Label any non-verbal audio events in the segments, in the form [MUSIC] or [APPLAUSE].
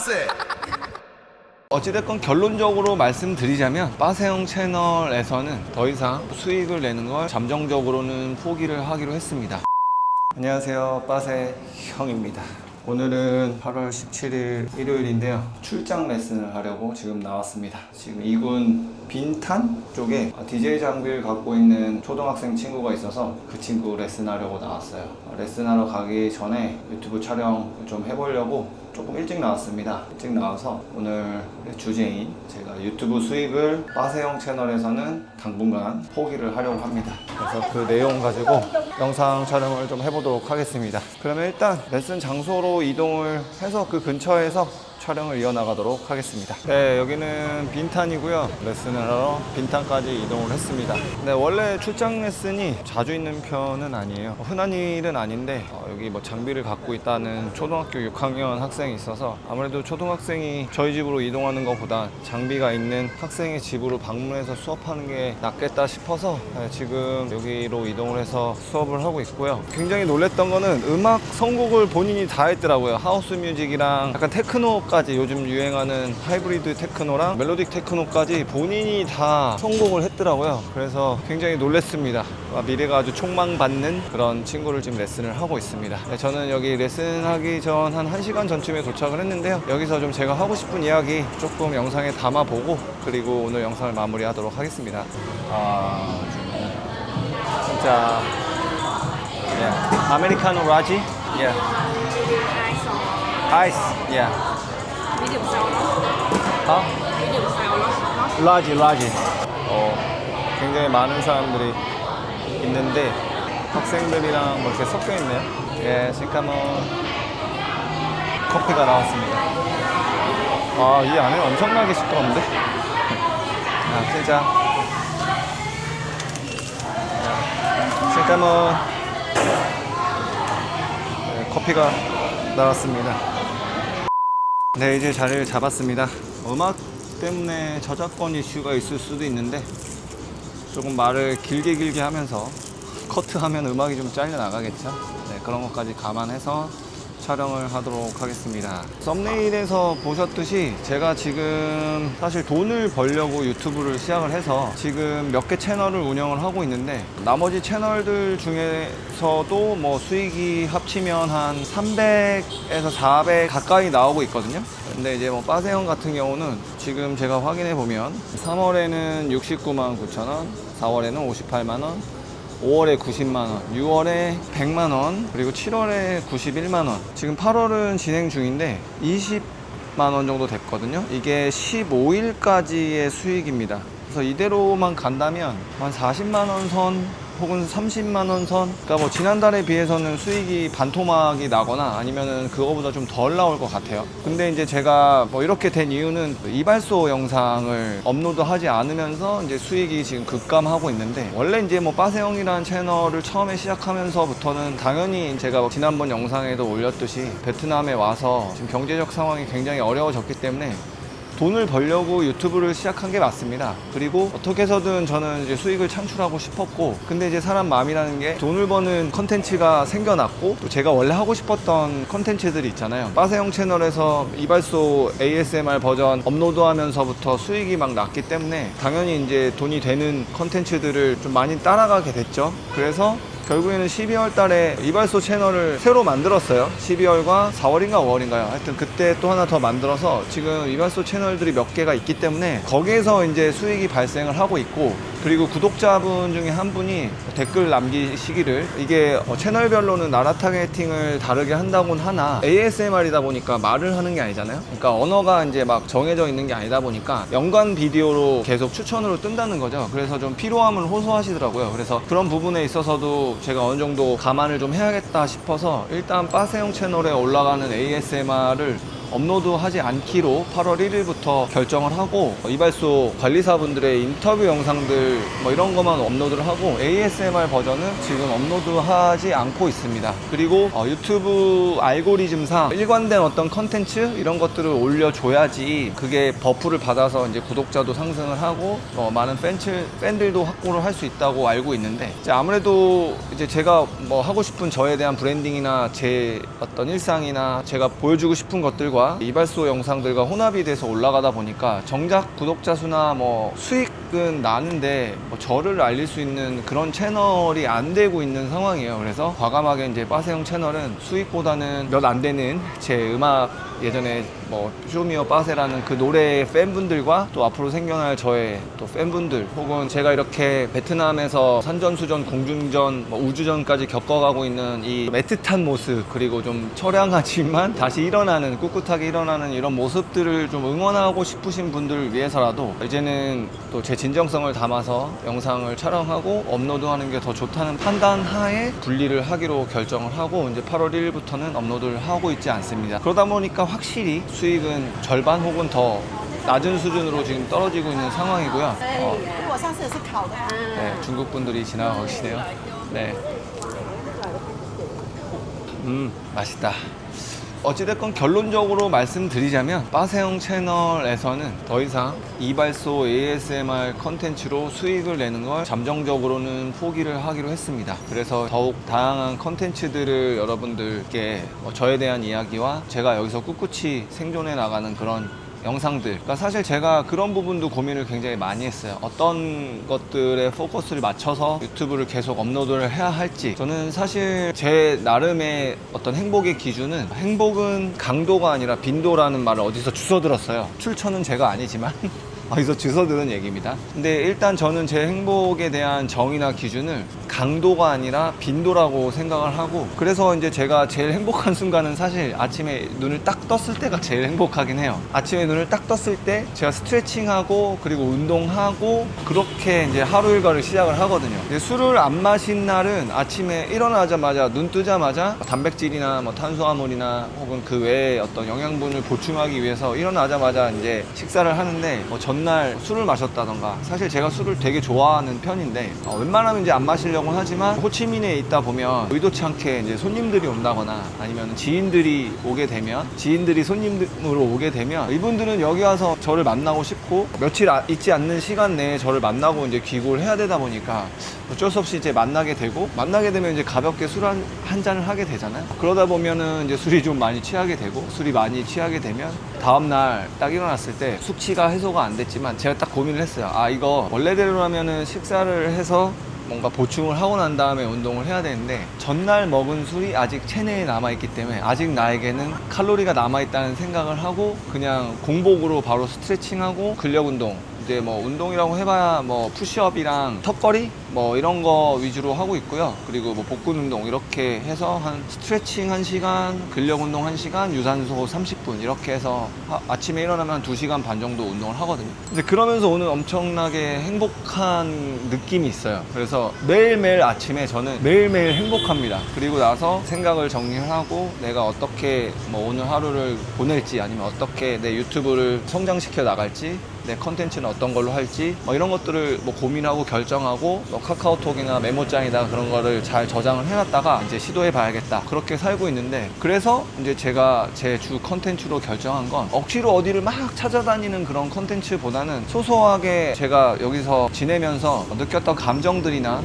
base. 어찌됐건 결론적으로 말씀드리자면 빠세형 채널에서는 더 이상 수익을 내는 걸 잠정적으로는 포기를 하기로 했습니다. 안녕하세요. 빠세 형입니다. 오늘은 8월 17일 일요일인데요. 출장 레슨을 하려고 지금 나왔습니다. 지금 이군 빈탄 쪽에 DJ 장비를 갖고 있는 초등학생 친구가 있어서 그 친구 레슨하려고 나왔어요. 레슨하러 가기 전에 유튜브 촬영 좀 해보려고 조금 일찍 나왔습니다. 일찍 나와서 오늘 주제인 제가 유튜브 수익을 빠세형 채널에서는 당분간 포기를 하려고 합니다. 그래서 그 내용 가지고 영상 촬영을 좀 해보도록 하겠습니다. 그러면 일단 레슨 장소로 이동을 해서 그 근처에서 촬영을 이어나가도록 하겠습니다. 네, 여기는 빈탄이고요. 레슨을 하러 빈탄까지 이동을 했습니다. 네, 원래 출장 레슨이 자주 있는 편은 아니에요. 흔한 일은 아닌데 어, 여기 뭐 장비를 갖고 있다는 초등학교 6학년 학생이 있어서 아무래도 초등학생이 저희 집으로 이동하는 것보다 장비가 있는 학생의 집으로 방문해서 수업하는 게 낫겠다 싶어서 네, 지금 여기로 이동을 해서 수업을 하고 있고요. 굉장히 놀랬던 거는 음악 선곡을 본인이 다 했더라고요. 하우스 뮤직이랑 약간 테크노까지 요즘 유행하는 하이브리드 테크노랑 멜로딕 테크노까지 본인이 다 선곡을 했더라고요. 그래서 굉장히 놀랬습니다. 아, 미래가 아주 촉망받는 그런 친구를 지금 레슨을 하고 있습니다. 네, 저는 여기 레슨하기 전 한 1시간 전쯤에 도착을 했는데요. 여기서 좀 제가 하고 싶은 이야기 조금 영상에 담아보고 그리고 오늘 영상을 마무리하도록 하겠습니다. 아, 진짜 예. 아메리카노 라지? 예. 아이스. 예. loss. 라지 라지. 어, 굉장히 많은 사람들이 있는데 학생들이랑 뭐 이렇게 섞여 있네요. 예, 시카몬 커피가 나왔습니다. 아, 이 안에 엄청나게 시끄러운데? [LAUGHS] 아, 진짜. 시카몬 네, 커피가 나왔습니다 네 이제 자리를 잡았습니다. 음악 때문에 저작권 이슈가 있을 수도 있는데 조금 말을 길게 길게 하면서 커트하면 음악이 좀 잘려 나가겠죠? 네, 그런 것까지 감안해서 촬영을 하도록 하겠습니다. 썸네일에서 보셨듯이 제가 지금 사실 돈을 벌려고 유튜브를 시작을 해서 지금 몇 개 채널을 운영을 하고 있는데 나머지 채널들 중에서도 뭐 수익이 합치면 한 300에서 400 가까이 나오고 있거든요. 근데 이제 뭐 빠세형 같은 경우는 지금 제가 확인해 보면 3월에는 69만 9천 원 4월에는 58만 원 5월에 90만 원, 6월에 100만 원, 그리고 7월에 91만 원. 지금 8월은 진행 중인데 20만 원 정도 됐거든요. 이게 15일까지의 수익입니다. 그래서 이대로만 간다면 한 40만 원 선 혹은 30만 원 선. 그러니까 뭐 지난달에 비해서는 수익이 반토막이 나거나 아니면은 그거보다 좀 덜 나올 것 같아요. 근데 이제 제가 뭐 이렇게 된 이유는 이발소 영상을 업로드하지 않으면서 이제 수익이 지금 급감하고 있는데 원래 이제 뭐 빠세형이라는 채널을 처음에 시작하면서부터는 당연히 제가 지난번 영상에도 올렸듯이 베트남에 와서 지금 경제적 상황이 굉장히 어려워졌기 때문에 돈을 벌려고 유튜브를 시작한 게 맞습니다. 그리고 어떻게 해서든 저는 이제 수익을 창출하고 싶었고, 근데 이제 사람 마음이라는 게 돈을 버는 컨텐츠가 생겨났고, 또 제가 원래 하고 싶었던 컨텐츠들이 있잖아요. 빠세형 채널에서 이발소 ASMR 버전 업로드 하면서부터 수익이 막 났기 때문에 당연히 이제 돈이 되는 컨텐츠들을 좀 많이 따라가게 됐죠. 그래서 결국에는 12월 달에 이발소 채널을 새로 만들었어요. 12월과 4월인가 5월인가요? 하여튼 그때 또 하나 더 만들어서 지금 이발소 채널들이 몇 개가 있기 때문에 거기에서 이제 수익이 발생을 하고 있고 그리고 구독자분 중에 한 분이 댓글 남기시기를 이게 어, 채널별로는 나라 타겟팅을 다르게 한다곤 하나 ASMR이다 보니까 말을 하는 게 아니잖아요. 그러니까 언어가 이제 막 정해져 있는 게 아니다 보니까 연관 비디오로 계속 추천으로 뜬다는 거죠. 그래서 좀 필요함을 호소하시더라고요. 그래서 그런 부분에 있어서도 제가 어느 정도 감안을 좀 해야겠다 싶어서 일단 빠세형 채널에 올라가는 ASMR을 업로드하지 않기로 8월 1일부터 결정을 하고 이발소 관리사분들의 인터뷰 영상들 뭐 이런 것만 업로드를 하고 ASMR 버전은 지금 업로드하지 않고 있습니다. 그리고 어, 유튜브 알고리즘상 일관된 어떤 컨텐츠 이런 것들을 올려줘야지 그게 버프를 받아서 이제 구독자도 상승을 하고 어, 많은 팬츠, 팬들도 확보를 할 수 있다고 알고 있는데 이제 아무래도 이제 제가 뭐 하고 싶은 저에 대한 브랜딩이나 제 어떤 일상이나 제가 보여주고 싶은 것들과 영상들과 이발소 영상들과 혼합이 돼서 올라가다 보니까 정작 구독자 수나 뭐 수익은 나는데 뭐 저를 알릴 수 있는 그런 채널이 안 되고 있는 상황이에요. 그래서 과감하게 이제 빠세형 채널은 수익보다는 몇 안 되는 제 음악 예전에 뭐 쇼미어 빠세라는 그 노래의 팬분들과 또 앞으로 생겨날 저의 또 팬분들 혹은 제가 이렇게 베트남에서 산전수전 공중전 뭐 우주전까지 겪어가고 있는 이 애틋한 모습 그리고 좀 처량하지만 [LAUGHS] 다시 일어나는 꿋꿋하게 일어나는 이런 모습들을 좀 응원하고 싶으신 분들을 위해서라도 이제는 또 제 진정성을 담아서 영상을 촬영하고 업로드하는 게 더 좋다는 판단 하에 분리를 하기로 결정을 하고 이제 8월 1일부터는 업로드를 하고 있지 않습니다. 그러다 보니까 확실히 수익은 절반 혹은 더 낮은 수준으로 지금 떨어지고 있는 상황이고요. 어, 我上次是烤的。 네, 중국 분들이 지나가시네요. 네. 음, 맛있다. 어찌됐건 결론적으로 말씀드리자면 빠세형 채널에서는 더 이상 이발소 ASMR 컨텐츠로 수익을 내는 걸 잠정적으로는 포기를 하기로 했습니다. 그래서 더욱 다양한 컨텐츠들을 여러분들께 뭐 저에 대한 이야기와 제가 여기서 꿋꿋이 생존해 나가는 그런 영상들. 그러니까 사실 제가 그런 부분도 고민을 굉장히 많이 했어요. 어떤 것들에 포커스를 맞춰서 유튜브를 계속 업로드를 해야 할지. 저는 사실 제 나름의 어떤 행복의 기준은 행복은 강도가 아니라 빈도라는 말을 어디서 주워 들었어요. 출처는 제가 아니지만. [LAUGHS] 어디서 주워 들은 얘기입니다. 근데 일단 저는 제 행복에 대한 정의나 기준을 강도가 아니라 빈도라고 생각을 하고 그래서 이제 제가 제일 행복한 순간은 사실 아침에 눈을 딱 떴을 때가 제일 행복하긴 해요. 아침에 눈을 딱 떴을 때 제가 스트레칭하고 그리고 운동하고 그렇게 이제 하루 일과를 시작을 하거든요. 술을 안 마신 날은 아침에 일어나자마자 눈 뜨자마자 단백질이나 뭐 탄수화물이나 혹은 그 외에 어떤 영양분을 보충하기 위해서 일어나자마자 이제 식사를 하는데 뭐 전날 술을 마셨다던가 사실 제가 술을 되게 좋아하는 편인데 어, 웬만하면 이제 안 마시려고 하지만 호치민에 있다 보면 의도치 않게 이제 손님들이 온다거나 아니면 지인들이 오게 되면 지인들이 손님으로 오게 되면 이분들은 여기 와서 저를 만나고 싶고 며칠 아- 있지 않는 시간 내에 저를 만나고 이제 귀국을 해야 되다 보니까 어쩔 수 없이 이제 만나게 되고 만나게 되면 이제 가볍게 술 한 한 잔을 하게 되잖아요. 그러다 보면은 이제 술이 좀 많이 취하게 되고 술이 많이 취하게 되면 다음 날 딱 일어났을 때 숙취가 해소가 안 됐지만 제가 딱 고민을 했어요. 아 이거 원래대로라면은 식사를 해서 뭔가 보충을 하고 난 다음에 운동을 해야 되는데 전날 먹은 술이 아직 체내에 남아있기 때문에 아직 나에게는 칼로리가 남아있다는 생각을 하고 그냥 공복으로 바로 스트레칭하고 근력 운동 이제 뭐 운동이라고 해봐야 뭐 푸시업이랑 턱걸이 뭐 이런 거 위주로 하고 있고요. 그리고 뭐 복근 운동 이렇게 해서 한 스트레칭 1시간, 근력 운동 1시간, 유산소 30분 이렇게 해서 하- 아침에 일어나면 한 2시간 반 정도 운동을 하거든요. 근데 그러면서 오늘 엄청나게 행복한 느낌이 있어요. 그래서 매일매일 아침에 저는 매일매일 행복합니다. 그리고 나서 생각을 정리를 하고 내가 어떻게 뭐 오늘 하루를 보낼지 아니면 어떻게 내 유튜브를 성장시켜 나갈지 내 컨텐츠는 어떤 걸로 할지 뭐 이런 것들을 뭐 고민하고 결정하고 뭐 카카오톡이나 메모장에다가 그런 거를 잘 저장을 해놨다가 이제 시도해 봐야겠다. 그렇게 살고 있는데 그래서 이제 제가 제 주 컨텐츠로 결정한 건 억지로 어디를 막 찾아다니는 그런 컨텐츠보다는 소소하게 제가 여기서 지내면서 느꼈던 감정들이나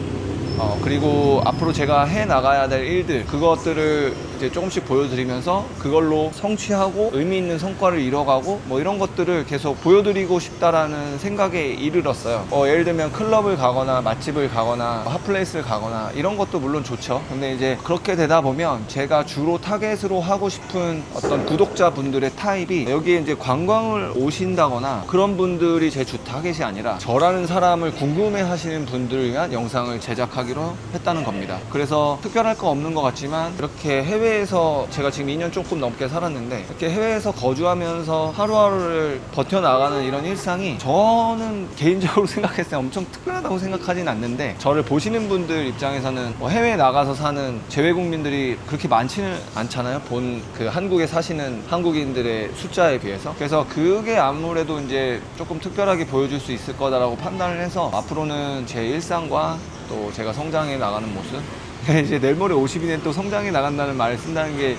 어, 그리고 앞으로 제가 해 나가야 될 일들 그것들을 이제 조금씩 보여드리면서 그걸로 성취하고 의미 있는 성과를 이뤄가고 뭐 이런 것들을 계속 보여드리고 싶다라는 생각에 이르렀어요. 어, 예를 들면 클럽을 가거나 맛집을 가거나 핫플레이스를 가거나 이런 것도 물론 좋죠. 근데 이제 그렇게 되다 보면 제가 주로 타겟으로 하고 싶은 어떤 구독자분들의 타입이 여기에 이제 관광을 오신다거나 그런 분들이 제 주 타겟이 아니라 저라는 사람을 궁금해 하시는 분들을 위한 영상을 제작하기 로 했다는 겁니다. 그래서 특별할 거 없는 것 같지만 이렇게 해외에서 제가 지금 2년 조금 넘게 살았는데 이렇게 해외에서 거주하면서 하루하루를 버텨나가는 이런 일상이 저는 개인적으로 [LAUGHS] 생각했을 때 엄청 특별하다고 생각하진 않는데 저를 보시는 분들 입장에서는 뭐 해외에 나가서 사는 재외국민들이 그렇게 많지는 않잖아요. 본 그 한국에 사시는 한국인들의 숫자에 비해서. 그래서 그게 아무래도 이제 조금 특별하게 보여줄 수 있을 거다라고 판단을 해서 앞으로는 제 일상과 또 제가 성장해 나가는 모습. [LAUGHS] 이제 내일 모레 50이면 또 성장해 나간다는 말을 쓴다는 게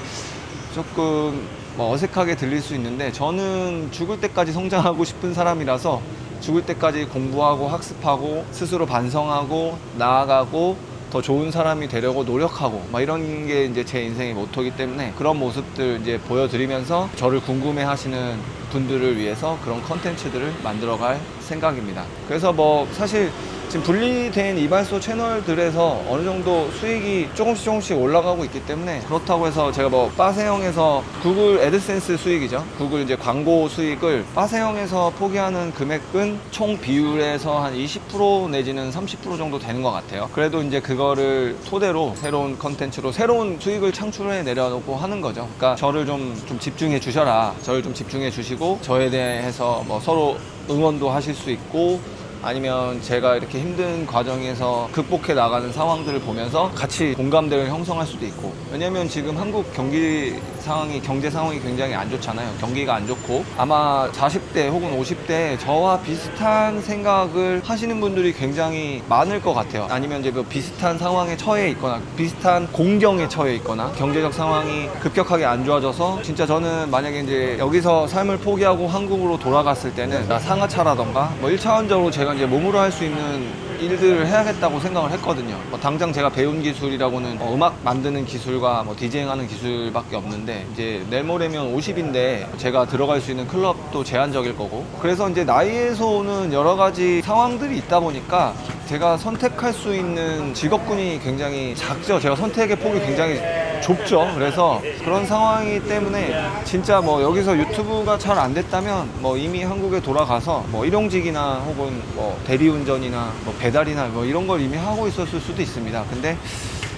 조금 뭐 어색하게 들릴 수 있는데 저는 죽을 때까지 성장하고 싶은 사람이라서 죽을 때까지 공부하고 학습하고 스스로 반성하고 나아가고 더 좋은 사람이 되려고 노력하고 막 이런 게 이제 제 인생의 모토이기 때문에 그런 모습들 이제 보여드리면서 저를 궁금해 하시는 분들을 위해서 그런 컨텐츠들을 만들어갈 생각입니다. 그래서 뭐 사실 지금 분리된 이발소 채널들에서 어느 정도 수익이 조금씩 조금씩 올라가고 있기 때문에 그렇다고 해서 제가 뭐 빠세형에서 구글 애드센스 수익이죠. 구글 이제 광고 수익을 빠세형에서 포기하는 금액은 총 비율에서 한 20% 내지는 30% 정도 되는 것 같아요. 그래도 이제 그거를 토대로 새로운 컨텐츠로 새로운 수익을 창출해 내려놓고 하는 거죠. 그러니까 저를 좀, 좀 집중해 주셔라. 저를 좀 집중해 주시고 저에 대해서 뭐 서로 응원도 하실 수 있고 아니면 제가 이렇게 힘든 과정에서 극복해 나가는 상황들을 보면서 같이 공감대를 형성할 수도 있고. 왜냐면 지금 한국 경기 상황이 경제 상황이 굉장히 안 좋잖아요. 경기가 안 좋고. 아마 40대 혹은 50대 저와 비슷한 생각을 하시는 분들이 굉장히 많을 것 같아요. 아니면 이제 그 비슷한 상황에 처해 있거나 비슷한 공경에 처해 있거나 경제적 상황이 급격하게 안 좋아져서 진짜 저는 만약에 이제 여기서 삶을 포기하고 한국으로 돌아갔을 때는 나 상하차라던가 뭐 1차원적으로 제가 이제 몸으로 할 수 있는 일들을 해야겠다고 생각을 했거든요. 뭐 당장 제가 배운 기술이라고는 뭐 음악 만드는 기술과 뭐 디제잉하는 기술밖에 없는데 이제 내일 모레면 50인데 제가 들어갈 수 있는 클럽도 제한적일 거고 그래서 이제 나이에서 오는 여러 가지 상황들이 있다 보니까 제가 선택할 수 있는 직업군이 굉장히 작죠. 제가 선택의 폭이 굉장히 좁죠. 그래서 그런 상황이기 때문에 진짜 뭐 여기서 유튜브가 잘 안 됐다면 뭐 이미 한국에 돌아가서 뭐 일용직이나 혹은 뭐 대리운전이나 뭐 배달이나 뭐 이런 걸 이미 하고 있었을 수도 있습니다. 근데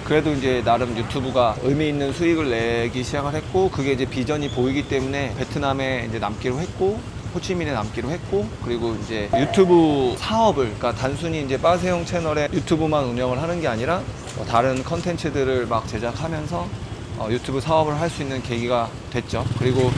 그래도 이제 나름 유튜브가 의미 있는 수익을 내기 시작을 했고 그게 이제 비전이 보이기 때문에 베트남에 이제 남기로 했고 호치민에 남기로 했고 그리고 이제 유튜브 사업을 그러니까 단순히 이제 빠세형 채널에 유튜브만 운영을 하는 게 아니라 뭐 다른 컨텐츠들을 막 제작하면서 어, 유튜브 사업을 할 수 있는 계기가 됐죠. 그리고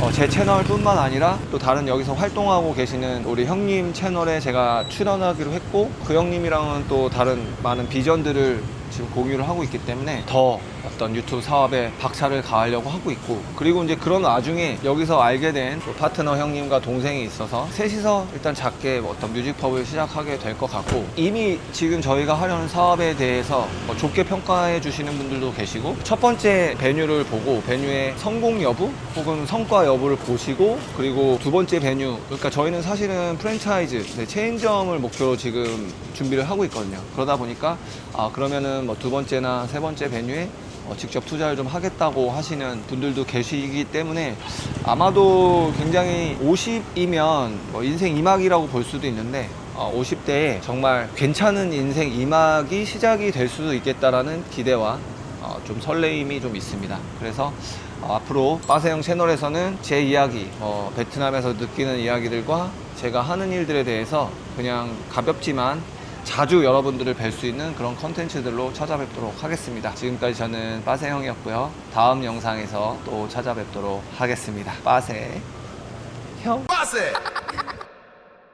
어, 제 채널뿐만 아니라 또 다른 여기서 활동하고 계시는 우리 형님 채널에 제가 출연하기로 했고 그 형님이랑은 또 다른 많은 비전들을 지금 공유를 하고 있기 때문에 더 어떤 유튜브 사업에 박차를 가하려고 하고 있고 그리고 이제 그런 와중에 여기서 알게 된또 파트너 형님과 동생이 있어서 셋이서 일단 작게 뭐 어떤 뮤직펍을 시작하게 될 것 같고 이미 지금 저희가 하려는 사업에 대해서 뭐 좋게 평가해 주시는 분들도 계시고 첫 번째 베뉴를 보고 베뉴의 성공 여부 혹은 성과 여부를 보시고 그리고 두 번째 베뉴 그러니까 저희는 사실은 프랜차이즈 네, 체인점을 목표로 지금 준비를 하고 있거든요. 그러다 보니까 아 그러면은 뭐 두 번째나 세 번째 베뉴에 어, 직접 투자를 좀 하겠다고 하시는 분들도 계시기 때문에 아마도 굉장히 50이면 뭐 인생 2막이라고 볼 수도 있는데 어, 50대에 정말 괜찮은 인생 2막이 시작이 될 수도 있겠다라는 기대와 어, 좀 설레임이 좀 있습니다. 그래서 어, 앞으로 빠세형 채널에서는 제 이야기, 어, 베트남에서 느끼는 이야기들과 제가 하는 일들에 대해서 그냥 가볍지만 자주 여러분들을 뵐 수 있는 그런 컨텐츠들로 찾아뵙도록 하겠습니다. 지금까지 저는 빠세 형이었고요. 다음 영상에서 또 찾아뵙도록 하겠습니다. 빠세 형. It.